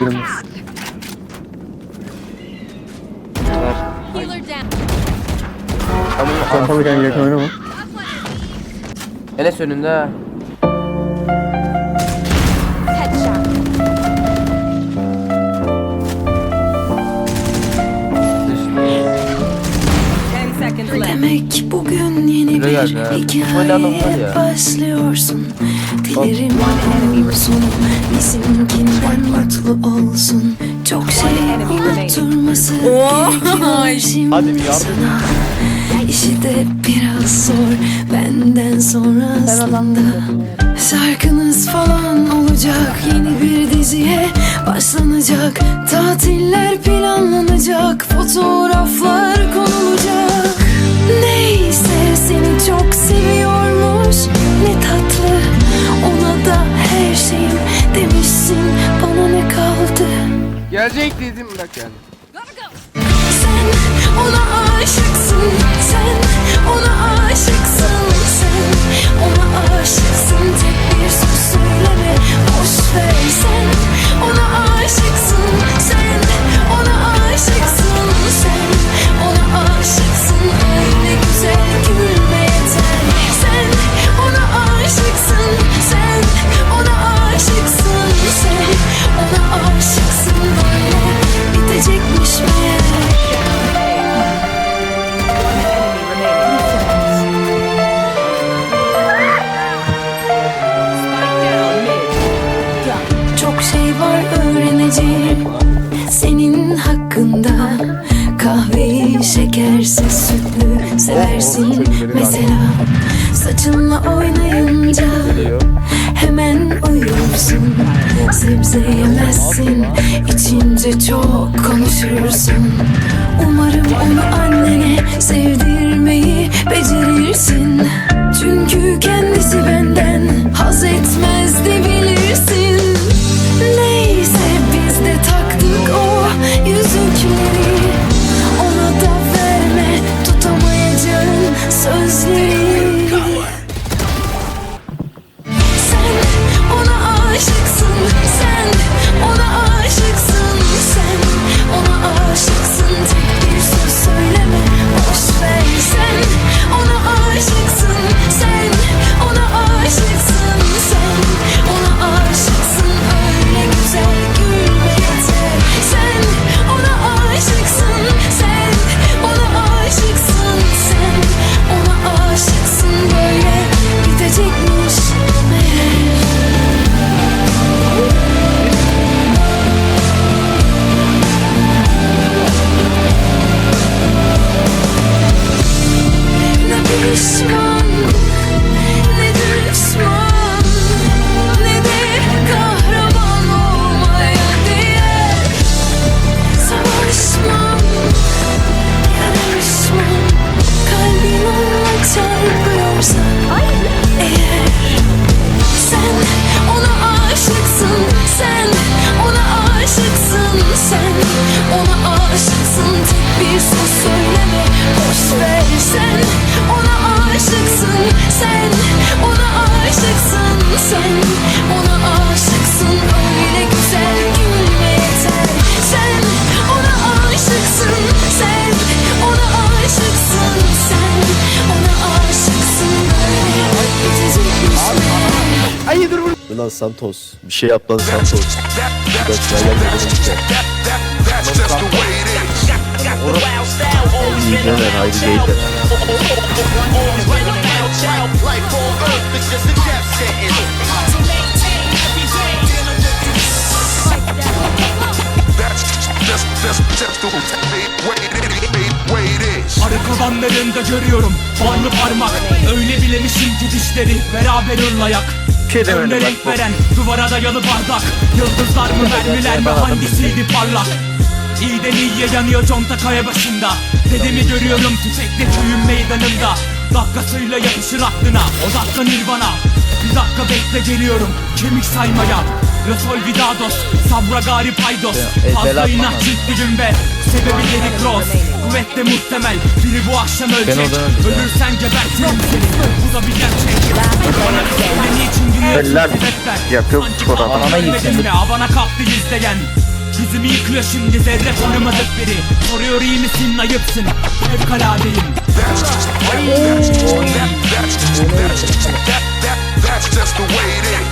Birimiz. Healer down. Pompalı kanka yakın oynama. Enes önünde ha. Headshot. Ten seconds left. Demek bugün yeni Güle bir geldi ha. Ya. başlıyorsun Dilerim olsun bizimkinden mutlu olsun. Çok şey unutturması gerekiyor şimdi Hadi bir yardım. sana. İşi de biraz zor benden sonra aslında. Şarkınız falan olacak Yeni bir diziye başlanacak. Tatiller planlanacak Fotoğraflar konulacak. Neyse seni çok Gelecek dedim bırak yani. sen Saçınla oynayınca hemen uyursun. Sebze yemezsin içince çok konuşursun. Umarım onu annene sevdirmeyi becerirsin. Çünkü kendisi Lan Santos. Bir şey yap lan Santos. İyi dener haydi geydir. Arı kovanlarında görüyorum Barlı parmak Öyle bilemişim ki dişleri Beraber ırlayak şey demedim Önüne renk bak. veren Duvara dayalı bardak Yıldızlar mı mermiler mi hangisiydi parlak İyiden iyiye yanıyor conta kaya başında? Dedemi görüyorum tüfekle köyün meydanında. Dakikasıyla yapışır aklına O dakika nirvana. Bir dakika bekle geliyorum Kemik saymaya. Rosol Vidados Sabra Gari Paydos. El Fazla inat ciddi gün be. Sebebi Derrick Rose. Kuvvetle muhtemel. Biri bu akşam ölecek. Ölürsen gebertirim seni. Bu da bir gerçek Eller yakıp korona. Anana gitsin. Abana kalktı izleyen. Yüzümü yıkıyor şimdi zerre tanımadık biri Soruyor iyi misin ayıpsın Fevkaladeyim That's just the way it is